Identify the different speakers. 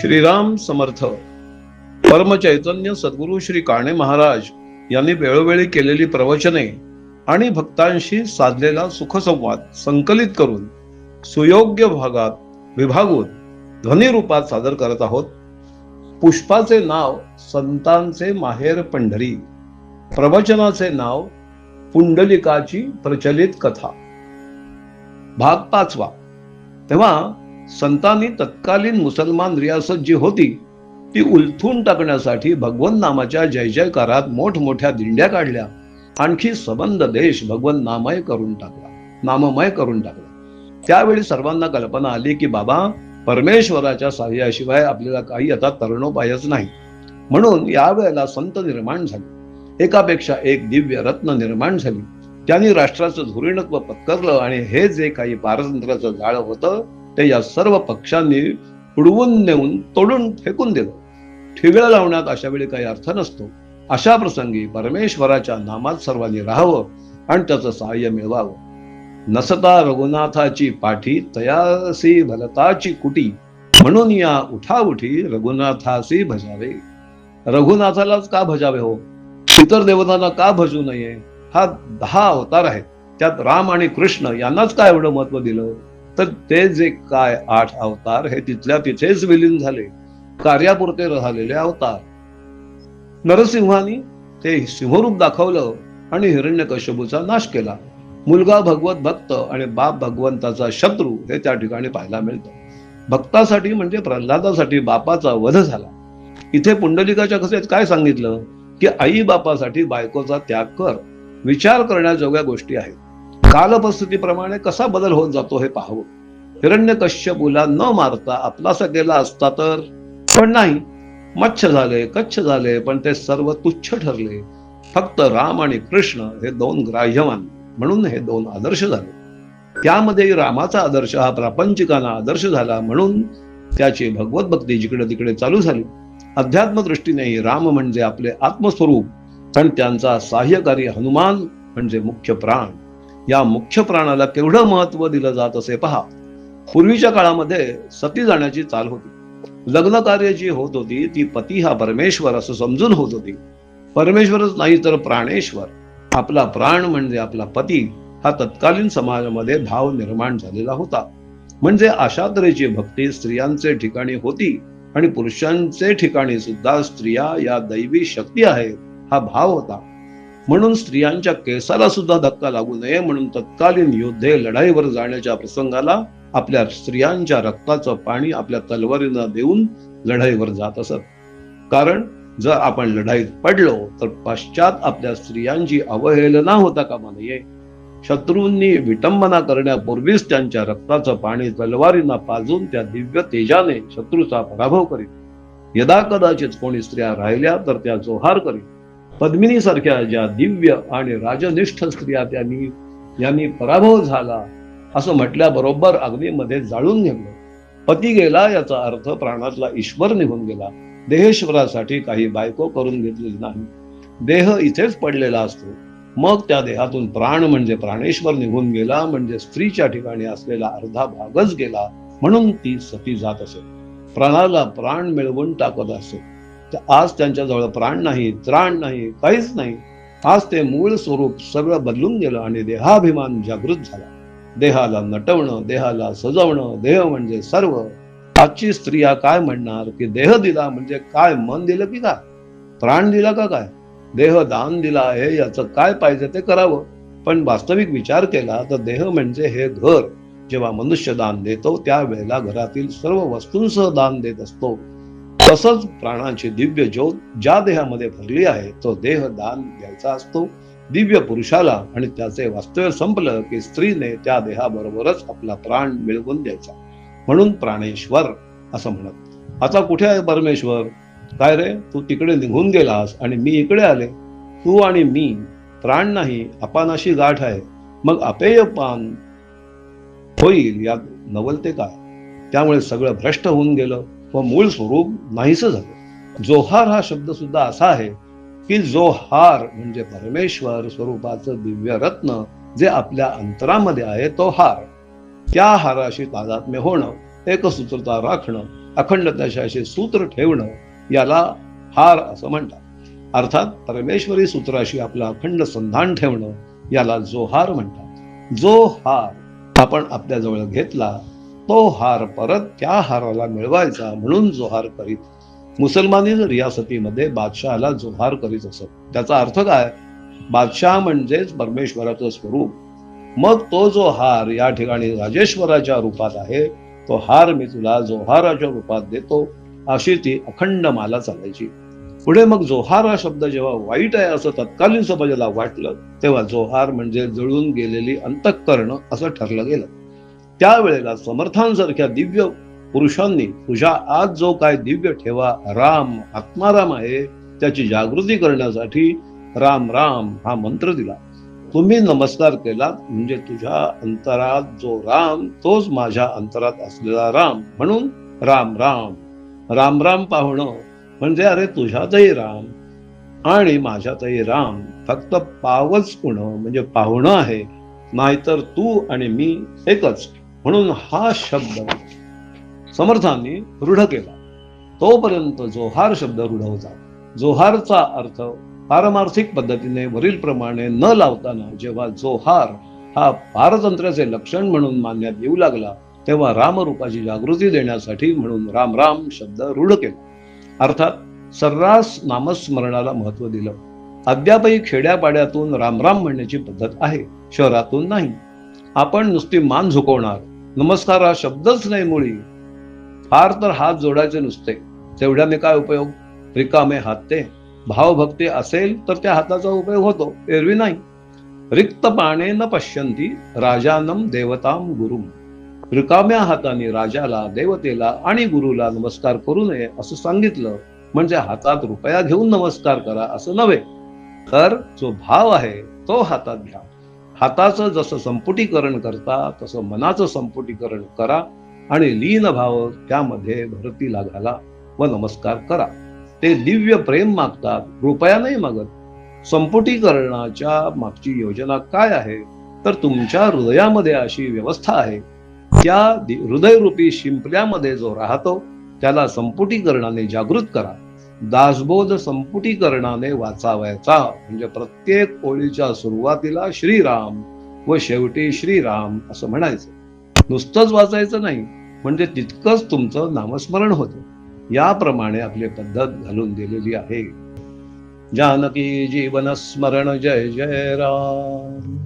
Speaker 1: श्रीराम समर्थ. परमचैतन्य सद्गुरू श्री काणे महाराज यांनी वेळोवेळी केलेली प्रवचने आणि भक्तांशी साधलेला सुखसंवाद संकलित करून सुयोग्य भागात विभागून ध्वनिरूपात सादर करत आहोत. पुष्पाचे नाव संतांचे माहेर पंढरी. प्रवचनाचे नाव पुंडलिकाची प्रचलित कथा. भाग पाचवा. तेव्हा संतांनी तत्कालीन मुसलमान रियासत जी होती ती उलथून टाकण्यासाठी भगवन नामाच्या जय जयकारात मोठमोठ्या दिंड्या काढल्या. आणखी सबंध देश भगवन नामय करून टाकला नाममय करून टाकला. त्यावेळी सर्वांना कल्पना आली की बाबा परमेश्वराच्या सहाय्याशिवाय आपल्याला काही आता तरणोपायच नाही. म्हणून यावेळेला संत निर्माण झाले. एकापेक्षा एक दिव्य रत्न निर्माण झाली. त्यांनी राष्ट्राचं धुरीणत्व पत्करलं आणि हे जे काही पारतंत्र्याचं जाळं होतं ते या सर्व पक्षांनी उडवून नेऊन तोडून फेकून दिलं. ठिगळं लावण्यात अशा वेळी काही अर्थ नसतो. अशा प्रसंगी परमेश्वराच्या नामात सर्वांनी राहावं आणि त्याचं सहाय्य मिळवावं. नसता रघुनाथाची पाठी तयासी भलताची कुटी म्हणून या उठाउठी रघुनाथासी भजावे. रघुनाथालाच का भजावे हो? इतर देवतांना का भजू नये? हा दहा अवतार आहेत. त्यात राम आणि कृष्ण यांनाच काय एवढं महत्त्व दिलं? तर ते जे काय आठ अवतार हे तिथल्या तिथेच विलीन झाले. कार्यापुरते झालेले अवतार. नरसिंहानी ते सिंहरूप दाखवलं आणि हिरण्यकश्यपूचा नाश केला. मुलगा भगवत भक्त आणि बाप भगवंताचा शत्रू हे त्या ठिकाणी पाहायला मिळतं. भक्तासाठी म्हणजे प्रल्हादासाठी बापाचा वध झाला. इथे पुंडलिकाच्या कसेत काय सांगितलं? की आई बापासाठी बायकोचा त्याग कर. विचार करण्याजोग्या गोष्टी आहेत. कालपरिस्थितीप्रमाणे कसा बदल होत जातो हे पाहावं हिरण्य कश्यपूला न मारता आपलासा गेला असता तर? पण नाही मच्छ झाले कच्छ झाले पण ते सर्व तुच्छ ठरले. फक्त राम आणि कृष्ण हे दोन ग्राह्यमान म्हणून हे दोन आदर्श झाले. त्यामध्ये रामाचा आदर्श हा प्रापंचिकांना आदर्श झाला म्हणून त्याची भगवत भक्ती जिकडे तिकडे चालू झाली. अध्यात्म दृष्टीनेही राम म्हणजे आपले आत्मस्वरूप आणि त्यांचा सहाय्यकारी हनुमान म्हणजे मुख्य प्राण. या मुख्य प्राणाला केवढं महत्त्व दिलं जात असे पहा. पूर्वीच्या काळामध्ये सती जाण्याची चाल होती. लग्न कार्य जी होत होती ती पती हा परमेश्वर असं समजून होत होती. परमेश्वरच नाही तर प्राणेश्वर. आपला प्राण म्हणजे आपला पती हा तत्कालीन समाजामध्ये भाव निर्माण झालेला होता. म्हणजे अशा तऱ्हेची भक्ती स्त्रियांचे ठिकाणी होती आणि पुरुषांचे ठिकाणी सुद्धा स्त्रिया या दैवी शक्ती आहेत हा भाव होता. म्हणून स्त्रियांच्या केसाला सुद्धा धक्का लागू नये म्हणून तत्कालीन योद्धे लढाईवर जाण्याच्या प्रसंगाला आपल्या स्त्रियांच्या रक्ताचं पाणी आपल्या तलवारीनं देऊन लढाईवर जात असत. कारण जर आपण लढाईत पडलो तर पश्चात आपल्या स्त्रियांची अवहेलना होता कामा नये. शत्रूंनी विटंबना करण्यापूर्वीच त्यांच्या रक्ताचं पाणी तलवारींना पाजून त्या दिव्य तेजाने शत्रूचा पराभव करीत. यदा कदाचित कोणी स्त्रिया राहिल्या तर त्या जोहार करीत. पद्मिनी सारख्या ज्या दिव्य आणि राजनिष्ठ स्त्रिया त्यांनी यांनी पराभव झाला असं म्हटल्याबरोबर अग्नीमध्ये जाळून घेतलं पती गेला याचा अर्थ प्राणातला ईश्वर निघून गेला. देहेश्वरासाठी काही बायको करून घेतलेली नाही. देह इथेच पडलेला असतो. मग त्या देहातून प्राण म्हणजे प्राणेश्वर निघून गेला म्हणजे स्त्रीच्या ठिकाणी असलेला अर्धा भागच गेला म्हणून ती सती जात असे. प्राणाला प्राण मिळवून टाकत असे. आज त्यांच्याजवळ प्राण नाही त्राण नाही काहीच नाही. आज ते मूळ स्वरूप सगळं बदलून गेलं आणि देहाभिमान जागृत झाला. देहाला नटवणं देहाला सजवणं देह म्हणजे सर्व. आजची स्त्रिया काय म्हणणार? की देह दिला म्हणजे काय? मन दिलं की काय? प्राण दिला का काय? देह दान दिला आहे याचं काय पाहिजे ते करावं. पण वास्तविक विचार केला तर देह म्हणजे हे घर. जेव्हा मनुष्य दान देतो त्यावेळेला घरातील सर्व वस्तूंसह दान देत असतो. तसंच प्राणांची दिव्य ज्योत ज्या देहामध्ये भरली आहे तो देह दान द्यायचा असतो. दिव्य पुरुषाला आणि त्याचे वास्तव्य संपलं की स्त्रीने त्या देहाबरोबरच आपला प्राण मिळवून द्यायचा. म्हणून प्राणेश्वर असं म्हणत. आता कुठे आहे परमेश्वर? काय रे? तू तिकडे निघून गेलास आणि मी इकडे आले. तू आणि मी प्राण नाही अपानाशी गाठ आहे. मग अपेय पान होईल यात नवलते काय? त्यामुळे सगळं भ्रष्ट होऊन गेलं. व मूळ स्वरूप नाहीस झालं. जोहार हा शब्द सुद्धा असा आहे की जोहार म्हणजे परमेश्वर स्वरूपाचं दिव्य रत्न जे आपल्या अंतरामध्ये आहे तो हार. त्या हाराशी तादात्म्य होणं एकसूत्रता राखणं अखंड त्याच्याशी सूत्र ठेवणं याला हार असं म्हणतात. अर्थात परमेश्वरी सूत्राशी आपलं अखंड संधान ठेवणं याला जोहार म्हणतात. जो हार आपण आपल्याजवळ घेतला तो हार परत त्या हाराला मिळवायचा म्हणून जोहार करीत. मुसलमानी रियासतीमध्ये बादशहाला जोहार करीत असत त्याचा अर्थ काय? बादशाह म्हणजेच परमेश्वराचं स्वरूप. मग तो जो हार या ठिकाणी राजेश्वराच्या रूपात आहे तो हार मी तुला जोहाराच्या रूपात देतो अशी ती अखंड माला चालायची. पुढे मग जोहार हा शब्द जेव्हा वाईट आहे असं तत्कालीन समाजाला वाटलं तेव्हा जोहार म्हणजे जळून गेलेली अंतःकरण असं ठरलं गेलं. त्यावेळेला समर्थांसारख्या दिव्य पुरुषांनी तुझ्या आज जो काय दिव्य ठेवा राम आत्माराम आहे त्याची जागृती करण्यासाठी राम राम हा मंत्र दिला. तुम्ही नमस्कार केला म्हणजे तुझ्या अंतरात जो राम तोच माझ्या अंतरात असलेला राम. म्हणून राम राम. राम राम पाहणं म्हणजे अरे तुझ्यातही राम आणि माझ्यातही राम. फक्त पावच पुणं म्हणजे पाहुणं आहे. नाहीतर तू आणि मी एकच. म्हणून हा शब्द समर्थांनी रूढ केला. तोपर्यंत जोहार शब्द रूढ होता. जोहारचा अर्थ पारमार्थिक पद्धतीने वरील प्रमाणे न लावताना जेव्हा जोहार हा पारतंत्र्याचे लक्षण म्हणून मानण्यात येऊ लागला तेव्हा रामरूपाची जागृती देण्यासाठी म्हणून राम राम शब्द रूढ केला. अर्थात सर्रास नामस्मरणाला महत्त्व दिलं. अद्यापही खेड्यापाड्यातून राम राम म्हणण्याची पद्धत आहे शहरातून नाही. आपण नुसती मान झुकवणार नमस्कार हा शब्दच नाही मुळी. फार तर हात जोडायचे नुसते. तेवढ्याने काय उपयोग? रिकामे हात. ते भावभक्ती असेल तर त्या हाताचा उपयोग होतो. एरवी नाही. रिक्त पाने न पश्यंती राजानम देवताम गुरुम रिकाम्या हाताने राजाला देवतेला आणि गुरुला नमस्कार करू नये असं सांगितलं म्हणजे हातात रुपया घेऊन नमस्कार करा असं नव्हे. तर जो भाव आहे तो हातात घ्या. हाताचं जसं संपुटीकरण करता तसं मनाचं संपुटीकरण करा आणि लीन भाव त्यामध्ये भरतीला घाला व नमस्कार करा. ते दिव्य प्रेम मागतात रुपया नाही मागत. संपुटीकरणाच्या मागची योजना काय आहे? तर तुमच्या हृदयामध्ये अशी व्यवस्था आहे. त्या दि- हृदयरूपी शिंपल्यामध्ये जो राहतो त्याला संपुटीकरणाने जागृत करा. दासबोध संपुटीकरणाने वाचावायचा. म्हणजे प्रत्येक ओळीच्या सुरुवातीला श्रीराम व शेवटी श्रीराम असं म्हणायचं. नुसतंच वाचायचं नाही म्हणजे तितकंच तुमचं नामस्मरण होतं. याप्रमाणे आपली पद्धत घालून दिलेली आहे. जानकी जीवन स्मरण जय जय राम.